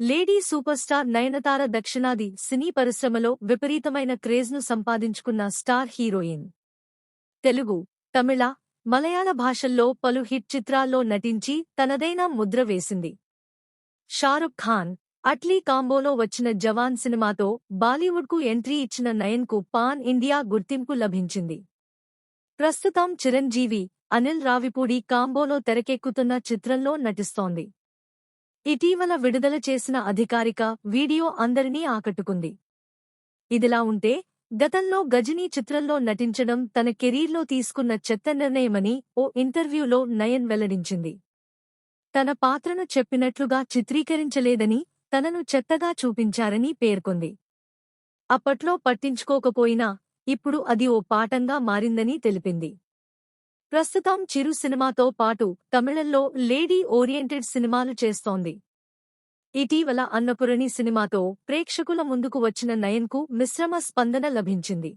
Lady super star Nayanthara దక్షిణాది సినీ పరిశ్రమలో విపరీతమైన క్రేజ్ను సంపాదించుకున్న స్టార్ హీరోయిన్. తెలుగు తమిళ మలయాళ భాషల్లో పలు హిట్ చిత్రాల్లో నటించి తనదైన ముద్ర వేసింది. షారుఖ్ ఖాన్ అట్లీ కాంబోలో వచ్చిన జవాన్ సినిమాతో బాలీవుడ్కు ఎంట్రీ ఇచ్చిన నయన్కు పాన్ ఇండియా గుర్తింపు లభించింది. ప్రస్తుతం చిరంజీవి అనిల్ రావిపూడి కాంబోలో తెరకెక్కుతున్న చిత్రంలో నటిస్తోంది. ఇటీవల విడుదల చేసిన అధికారిక వీడియో అందరినీ ఆకట్టుకుంది. ఇదిలా ఉంటే గతంలో గజనీ చిత్రంలో నటించడం తన కెరీర్లో తీసుకున్న చెత్త నిర్ణయమని ఓ ఇంటర్వ్యూలో నయన్ వెల్లడించింది. తన పాత్రను చెప్పినట్లుగా చిత్రీకరించలేదని తనను చెత్తగా చూపించారని పేర్కొంది. అప్పట్లో పట్టించుకోకపోయినా ఇప్పుడు అది ఓ పాఠంగా మారిందని తెలిపింది. ప్రస్తుతం చిరు సినిమాతో పాటు తమిళంలో లేడీ ఓరియంటెడ్ సినిమాలు చేస్తోంది. ఇటీవల అన్నపురణి సినిమాతో ప్రేక్షకుల ముందుకు వచ్చిన నయన్కు మిశ్రమ స్పందన లభించింది.